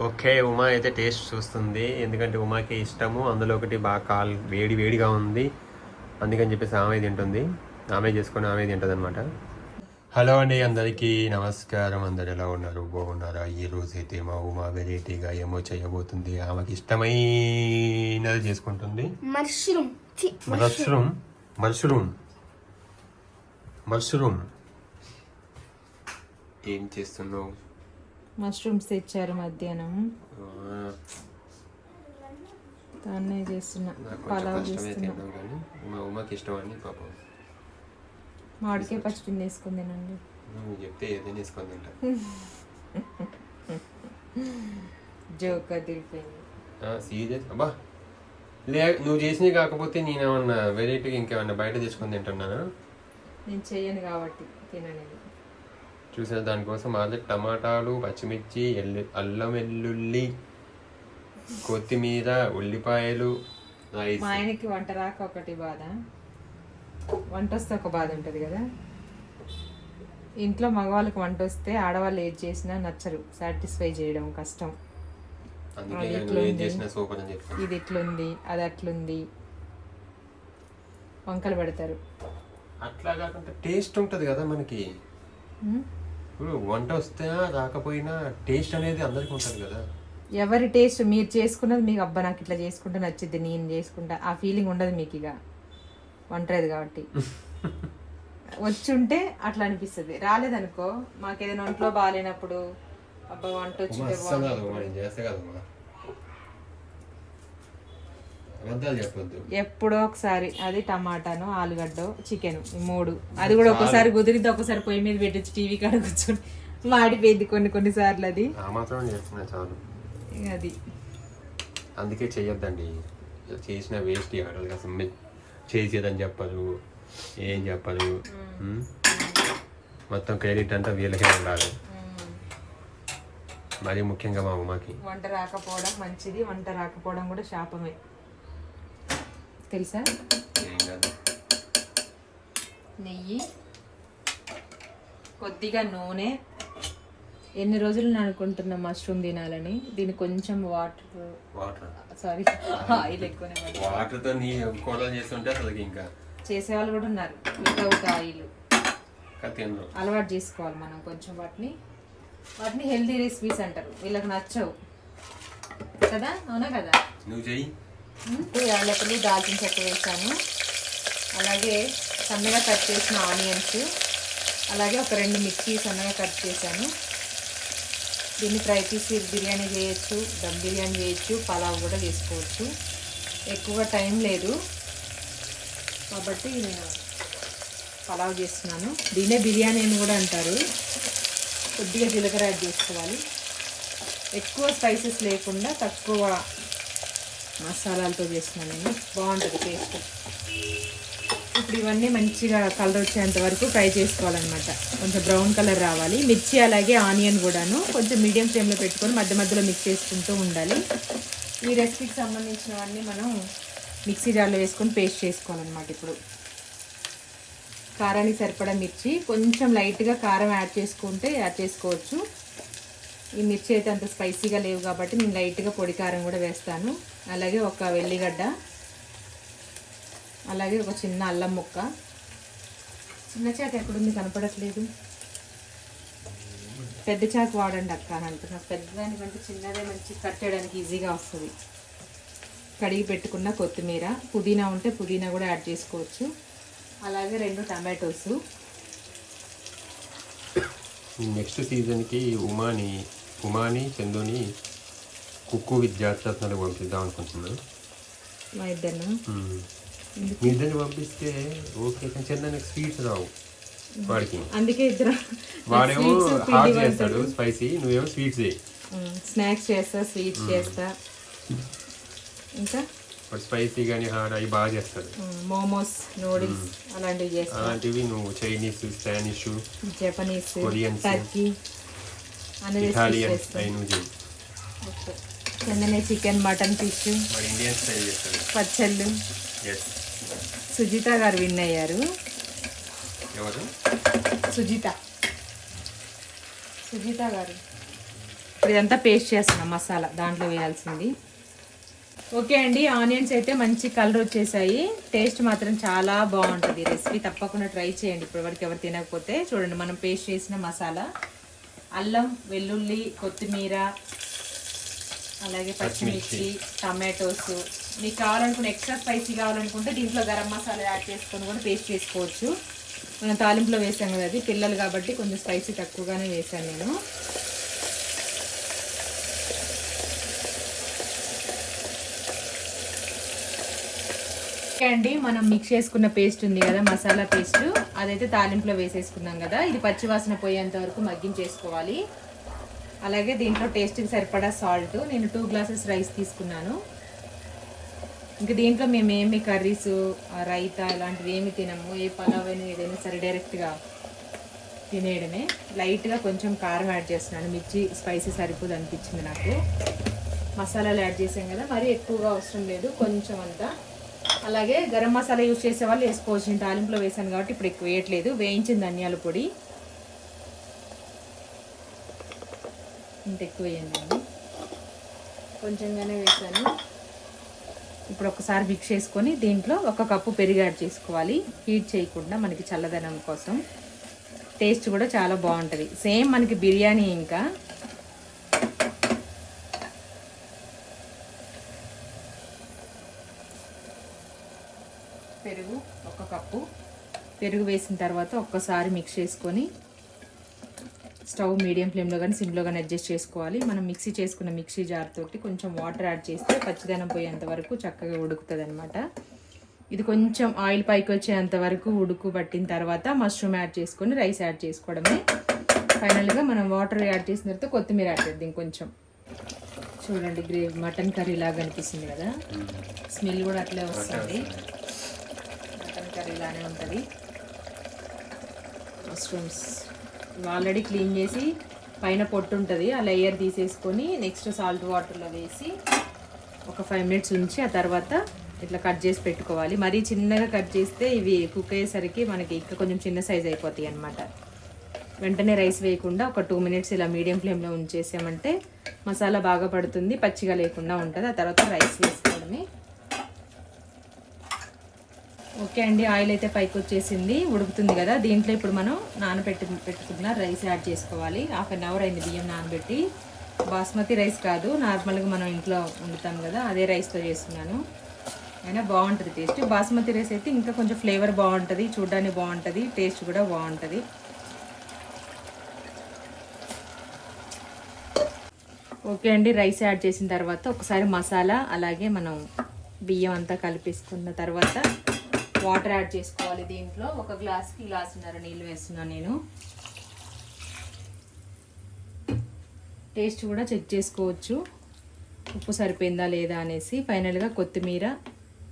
Okay Uma అయితే taste చూస్తుంది. ఎందుకంటే ఉమాకి ఇష్టము. అందులో ఒకటి బాగా కాల్ వేడి వేడిగా ఉంది. అందుకని చెప్పేసి ఆమె తింటుంది. ఆమె చేసుకొని ఆమె తింటుంది అనమాట హలో అండి అందరికీ నమస్కారం. అందరు ఎలా ఉన్నారు? బాగున్నారా? ఈ రోజు అయితే మా ఉమా వెరైటీగా ఏమో చేయబోతుంది. ఆమెకి ఇష్టమైనది చేసుకుంటుంది. మష్రూమ్. మష్రూమ్. మష్రూమ్. ఏం చేస్తున్నావు? మష్రూమ్స్ తెచ్చారు మధ్యాహ్నం. దాన్నే చేస్తున్నా పలావ్ చేస్తున్నా. మా ఉమ్మకి ఇష్టం అని పాపం. మామిడికాయ పచ్చడి వేసుకుని తినండి. నువ్వు చెప్తే ఏదైనా వేసుకొని తింటా. జోక్ వదిలిపోయింది. సీరియస్. అబ్బా లే నువ్వు చేసినవి కాకపోతే నేనేమన్నా వెరైటీగా ఇంకేమన్నా బయట తెచ్చుకొని తింటున్నానా? నేను చెయ్యను కాబట్టి తినలేదు. చూసిన దానికోసం ఆల్రెడీ టమాటాలు పచ్చిమిర్చి ఎల్లు అల్లం వెల్లుల్లి కొత్తిమీర ఉల్లిపాయలు రైస్. మా ఆయనకి వంట రాక ఒకటి బాధ. వంట వస్తే ఒక బాధ ఉంటుంది కదా. ఇంట్లో మగవాళ్ళకి వంట వస్తే ఆడవాళ్ళు ఏది చేసినా నచ్చరు. సాటిస్ఫై చేయడం కష్టం. అందుకే అది ఏం ఎట్లుంది? చేసినా సూపర్ అని ఇది ఇట్లుంది అది అట్లుంది? వంకలు పెడతారు. అట్లా కాకుండా టేస్ట్ ఉంటుంది కదా మనకి. ఉమ్? ఇప్పుడు వంట వస్తే రాకపోయినా టేస్ట్ అనేది అందరికీ ఉంటుంది కదా. ఎవరి టేస్ట్ మీరు చేసుకున్నది మీకు అబ్బా నాకు ఇట్లా చేసుకుంటే నచ్చిద్ది నేను చేసుకుంటా ఆ ఫీలింగ్ ఉండదు మీకు ఇక. వంటలేదు కాబట్టి. వచ్చి ఉంటే అట్లా అనిపిస్తుంది. రాలేదనుకో మాకు ఏదైనా ఒంట్లో బాగాలేనప్పుడు అబ్బా వంట వచ్చింటే చేస్తే కాదు చెప్పొద్దు ఎప్పుడో ఒకసారి. అది టమాటాను ఆలుగడ్డ చికెన్ మూడు. అది కూడా ఒకసారి కుదిరిద్ది ఒకసారి పొయ్యి మీద పెట్టచ్చు టీవీ కాడ కూర్చొని మాడిపోయింది కొన్ని కొన్ని సార్లు అది. చాలు. అది. అందుకే చెయ్యొద్దండి. చేసిన వేస్ట్ అసలు చేసేదని చెప్పరు ఏం చెప్పరు. ఉమ్? మొత్తం క్రెడిట్ అంతా వీళ్ళకే ఉండాలి. మరీ ముఖ్యంగా మా ఉమాకి వంట రాకపోవడం మంచిది వంట రాకపోవడం కూడా శాపమే. తెలుసా? నెయ్యి కొద్దిగా నూనె. ఎన్ని రోజులు నేను అనుకుంటున్నా మష్రూమ్ తినాలని? దీనికి కొంచెం వాటర్ వాటర్. సారీ. ఆయిల్ ఎక్కువనే. వాటర్తో నీ కూరలు చేస్తుంటే అసలు ఇంకా చేసేవాళ్ళు కూడా ఉన్నారు. Without oil. అలవాటు చేసుకోవాలి మనం కొంచెం వాటిని. వాటిని హెల్తీ రెసిపీస్ అంటారు. వీళ్ళకి నచ్చవు. కదా? అవునా కదా? నువ్వు చెయ్యి. యాలకులు దాల్చిన చెక్క వేసాను. అలాగే సన్నగా కట్ చేసిన ఆనియన్స్. అలాగే ఒక రెండు మిర్చి సన్నగా కట్ చేశాను. దీన్ని ఫ్రై చేసి బిర్యానీ చేయొచ్చు దమ్ బిర్యానీ చేయొచ్చు పలావ్ కూడా చేసుకోవచ్చు. ఎక్కువ టైం లేదు. కాబట్టి నేను పలావ్ చేస్తున్నాను. దీనే బిర్యానీ అని కూడా అంటారు. కొద్దిగా జీలకర్ర యాడ్ చేసుకోవాలి. ఎక్కువ స్పైసెస్ లేకుండా తక్కువ మసాలాలతో చేస్తున్నాను నేను. బాగుంటుంది టేస్ట్ ఇప్పుడు ఇవన్నీ మంచిగా కలర్ వచ్చేంత వరకు ఫ్రై చేసుకోవాలన్నమాట. కొంచెం బ్రౌన్ కలర్ రావాలి. మిర్చి అలాగే ఆనియన్ కూడాను కొంచెం మీడియం ఫ్లేమ్లో పెట్టుకొని మధ్య మధ్యలో మిక్స్ చేసుకుంటూ ఉండాలి. ఈ రెసిపీకి సంబంధించినవన్నీ మనం మిక్సీ జార్లో వేసుకొని పేస్ట్ చేసుకోవాలన్నమాట ఇప్పుడు. కారానికి సరిపడా మిర్చి. కొంచెం లైట్గా కారం యాడ్ చేసుకుంటే యాడ్ చేసుకోవచ్చు. ఈ మిర్చి అయితే అంత స్పైసీగా లేవు కాబట్టి నేను లైట్గా పొడి కారం కూడా వేస్తాను. అలాగే ఒక వెల్లిగడ్డ అలాగే ఒక చిన్న అల్లం ముక్క. చిన్న చాకు ఎక్కడుంది కనపడట్లేదు. పెద్ద చాకు వాడండి అక్క అని అంటున్నా పెద్దదానికంటే చిన్నదే మంచి కట్ చేయడానికి ఈజీగా వస్తుంది. కడిగి పెట్టుకున్న కొత్తిమీర. పుదీనా ఉంటే పుదీనా కూడా యాడ్ చేసుకోవచ్చు. అలాగే రెండు టమాటోస్. నెక్స్ట్ సీజన్కి ఉమాని ఉమాని చందుని కుక్కు జాతరత్నాలు పంపిద్దాం అనుకుంటున్నాను. మా ఇద్దరు. మీ ఇద్దరిని పంపిస్తే ఓకే కానీ చందనకి స్వీట్స్ రావు వాడికి. అందుకే ఇద్దరు వాడేమో హాట్ చేస్తాడు స్పైసీ నువ్వేమో స్వీట్స్ చేయి. స్నాక్స్ చేస్తా స్వీట్స్ చేస్తా. ఇంకా? స్పైసీ కానీ హాట్ అవి బాగా చేస్తాడు. మోమోస్ నూడిల్స్ అలాంటివి చేస్తా. అలాంటివి నువ్వు Chinese Spanish Japanese Koreans. Turkey. Italian చేస్తా కిందనే చికెన్ మటన్ ఫిష్. వాడు ఇండియన్ స్టైల్ పచ్చళ్ళు. ఎస్ సుజిత గారు విన్ అయ్యారు. ఎవరు? సుజిత. సుజిత గారు. ఇప్పుడు ఇదంతా పేస్ట్ చేస్తున్నాం మసాలా. దాంట్లో వేయాల్సింది. ఓకే అండి ఆనియన్స్ అయితే మంచి కలర్ వచ్చేసాయి. టేస్ట్ మాత్రం చాలా బాగుంటుంది. రెసిపీ తప్పకుండా ట్రై చేయండి. ఇప్పటివరకు ఎవరు తినకపోతే చూడండి మనం పేస్ట్ చేసిన మసాలా. అల్లం వెల్లుల్లి కొత్తిమీర అలాగే పచ్చిమిర్చి టమాటోస్. మీకు కావాలనుకుంటే ఎక్స్ట్రా స్పైసీ కావాలనుకుంటే దీంట్లో గరం మసాలా యాడ్ చేసుకొని కూడా పేస్ట్ చేసుకోవచ్చు. మనం తాలింపులో వేసాం కదా అది పిల్లలు కాబట్టి కొంచెం స్పైసీ తక్కువగానే వేసాను నేను. ఓకే అండి మనం మిక్స్ చేసుకున్న పేస్ట్ ఉంది కదా మసాలా పేస్ట్ అదైతే తాలింపులో వేసేసుకున్నాం కదా. ఇది పచ్చివాసన పోయేంత వరకు మగ్గించేసుకోవాలి. అలాగే దీంట్లో టేస్ట్కి సరిపడా సాల్ట్ నేను టూ గ్లాసెస్ రైస్ తీసుకున్నాను. ఇంకా దీంట్లో మేము ఏమి కర్రీస్ రైతా ఇలాంటివి ఏమి తినము. ఏ పలావ్ అయినా ఏదైనా సరే డైరెక్ట్గా తినేయడమే. లైట్గా కొంచెం కారం యాడ్ చేస్తున్నాను. మిర్చి స్పైసీ సరిపోదు అనిపించింది నాకు. మసాలాలు యాడ్ చేసాం కదా మరీ ఎక్కువగా అవసరం లేదు. కొంచెం అంతా అలాగే గరం మసాలా యూజ్ చేసే వాళ్ళు వేసుకోవచ్చు. నేను తాలింపులో వేసాను కాబట్టి ఇప్పుడు ఎక్కువ వేయట్లేదు. వేయించిన ధనియాల పొడి. ఇంత ఎక్కువ వేయండి కొంచెంగానే వేసాను ఇప్పుడు ఒకసారి మిక్స్ చేసుకొని దీంట్లో ఒక కప్పు పెరుగు యాడ్ చేసుకోవాలి. హీట్ చేయకుండా మనకి చల్లదనం కోసం. టేస్ట్ కూడా చాలా బాగుంటుంది. సేమ్ మనకి బిర్యానీ ఇంకా పెరుగు ఒక కప్పు. పెరుగు వేసిన తర్వాత ఒక్కసారి మిక్స్ చేసుకొని స్టవ్ మీడియం ఫ్లేమ్లో కానీ సిమ్లో కానీ అడ్జస్ట్ చేసుకోవాలి. మనం మిక్సీ చేసుకున్న మిక్సీ జార్ తోటి కొంచెం వాటర్ యాడ్ చేస్తే పచ్చిదనం పోయేంత వరకు చక్కగా ఉడుకుతుంది అనమాట ఇది కొంచెం ఆయిల్ పైకి వచ్చేంత వరకు ఉడుకు పట్టిన తర్వాత మష్రూమ్ యాడ్ చేసుకొని రైస్ యాడ్ చేసుకోవడమే. ఫైనల్గా మనం వాటర్ యాడ్ చేసిన తర్వాత కొత్తిమీర యాడ్ చేద్దాం కొంచెం చూడండి గ్రేవీ మటన్ కర్రీ లాగా అనిపిస్తుంది కదా. స్మెల్ కూడా అట్లే వస్తుంది. ఇలానే ఉంటుంది. మష్రూమ్స్ ఆల్రెడీ క్లీన్ చేసి పైన పొట్టు ఉంటుంది. ఆ లేయర్ తీసేసుకొని నెక్స్ట్ సాల్ట్ వాటర్లో వేసి ఒక ఫైవ్ మినిట్స్ ఉంచి ఆ తర్వాత ఇట్లా కట్ చేసి పెట్టుకోవాలి. మరీ చిన్నగా కట్ చేస్తే ఇవి కుక్ అయ్యేసరికి మనకి ఇంకా కొంచెం చిన్న సైజ్ అయిపోతాయి అన్నమాట. వెంటనే రైస్ వేయకుండా ఒక టూ మినిట్స్ ఇలా మీడియం ఫ్లేమ్లో ఉంచేసామంటే మసాలా బాగా పడుతుంది. పచ్చిగా లేకుండా ఉంటుంది. ఆ తర్వాత రైస్ వేసుకోవడమే. ఓకే అండి ఆయిల్ అయితే పైకి వచ్చేసింది ఉడుకుతుంది కదా దీంట్లో ఇప్పుడు మనం నానబెట్టి పెట్టుకున్న రైస్ యాడ్ చేసుకోవాలి. హాఫ్ అన్ అవర్ అయింది బియ్యం నానబెట్టి. బాస్మతి రైస్ కాదు నార్మల్గా మనం ఇంట్లో వండుతాం కదా అదే రైస్తో చేస్తున్నాను. అయినా బాగుంటుంది టేస్ట్. బాస్మతి రైస్ అయితే ఇంకా కొంచెం ఫ్లేవర్ బాగుంటుంది చూడడానికి బాగుంటుంది టేస్ట్ కూడా బాగుంటుంది. ఓకే అండి రైస్ యాడ్ చేసిన తర్వాత ఒకసారి మసాలా అలాగే మనం బియ్యం అంతా కలిపేసుకున్న తర్వాత వాటర్ యాడ్ చేసుకోవాలి దీంట్లో. ఒక గ్లాస్కి గ్లాసున్నర నీళ్ళు వేస్తున్నాను నేను. టేస్ట్ కూడా చెక్ చేసుకోవచ్చు. ఉప్పు సరిపోయిందా లేదా అనేసి ఫైనల్గా కొత్తిమీర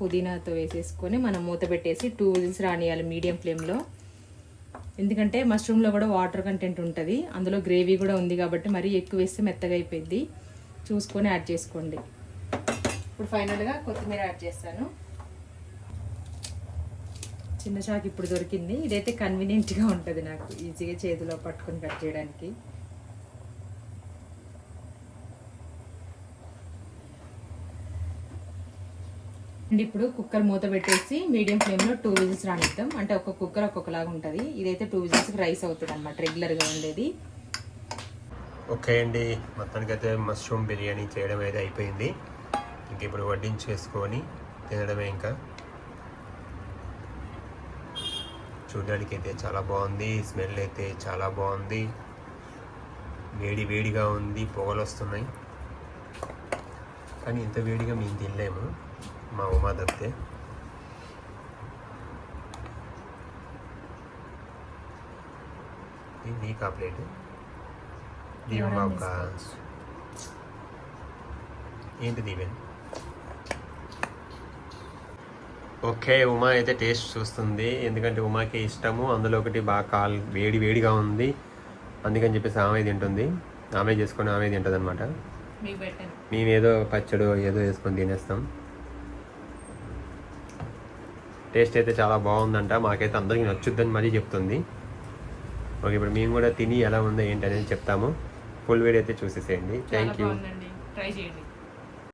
పుదీనాతో వేసేసుకొని మనం మూత పెట్టేసి టూ విజిల్స్ రానియాలి మీడియం ఫ్లేమ్లో ఎందుకంటే మష్రూమ్లో కూడా వాటర్ కంటెంట్ ఉంటుంది. అందులో గ్రేవీ కూడా ఉంది కాబట్టి మరీ ఎక్కువ వేస్తే మెత్తగా అయిపోయింది. చూసుకొని యాడ్ చేసుకోండి. ఇప్పుడు ఫైనల్గా కొత్తిమీర యాడ్ చేస్తాను. చిన్న చాకు ఇప్పుడు దొరికింది. ఇదైతే కన్వీనియంట్గా ఉంటుంది నాకు. ఈజీగా చేతిలో పట్టుకొని కట్ చేయడానికి. అండ్ ఇప్పుడు కుక్కర్ మూత పెట్టేసి మీడియం ఫ్లేమ్లో టూ విజిల్స్ రానిద్దాం. అంటే ఒక్క కుక్కర్ ఒక్కొక్కలాగా ఉంటుంది. ఇదైతే టూ విజిల్స్కి రైస్ అవుతుంది అనమాట రెగ్యులర్గా ఉండేది. ఓకే అండి. మొత్తానికైతే మష్రూమ్ బిర్యానీ చేయడం అయితే అయిపోయింది. ఇంక ఇప్పుడు వడ్డించేసుకొని తినడమే ఇంకా. చూడడానికి అయితే చాలా బాగుంది. స్మెల్ అయితే చాలా బాగుంది. వేడి వేడిగా ఉంది. పొగలు వస్తున్నాయి. కానీ ఇంత వేడిగా మేము తినలేము. మా ఉమా ఇది నీకు ఆ ప్లేట్. దీవెన్ ఏంటి దీవెన్ ఓకే ఉమా అయితే టేస్ట్ చూస్తుంది. ఎందుకంటే ఉమాకి ఇష్టము. అందులో ఒకటి బాగా కాల్ వేడి వేడిగా ఉంది. అందుకని చెప్పేసి ఆమె తింటుంది. ఆమె చేసుకొని ఆమె తింటుంది అనమాట మీకు పెట్టాను మేము ఏదో పచ్చడి ఏదో వేసుకొని తినేస్తాం. టేస్ట్ అయితే చాలా బాగుందంట. మాకైతే అందరికీ నచ్చుద్దని మరీ చెప్తుంది. ఓకే ఇప్పుడు మేము కూడా తిని ఎలా ఉందో ఏంటి అనేది చెప్తాము. ఫుల్ వీడియో అయితే చూసేసేయండి. థ్యాంక్ యూ ట్రై చేయండి.